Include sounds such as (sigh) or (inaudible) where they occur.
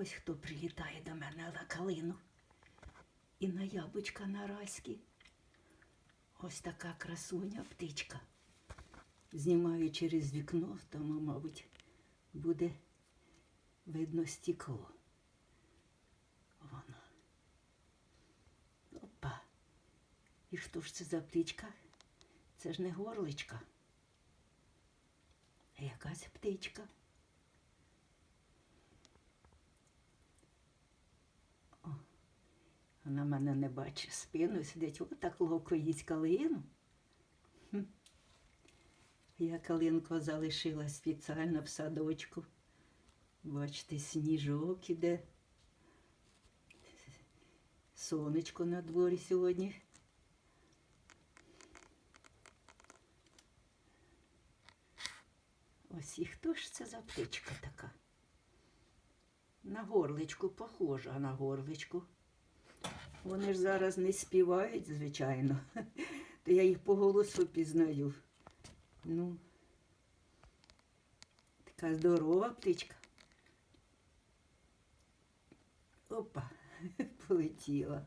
Ось хто прилітає до мене на калину. І на яблучка на райські. Ось така красуня птичка. Знімаю через вікно, тому, мабуть, буде видно стекло. Воно. Опа. І що ж це за птичка? Це ж не горличка. А якась птичка. Вона мене не бачить спину, сидить отак ловко їсть калину. Я калинку залишила спеціально в садочку. Бачите, сніжок іде. Сонечко на дворі сьогодні. Ось і хто ж це за птичка така? На горличку похожа на горличку. Вони ж зараз не співають, звичайно. (laughs) То я їх по голосу пізнаю. Ну, така здорова птичка. Опа, (laughs) полетіла.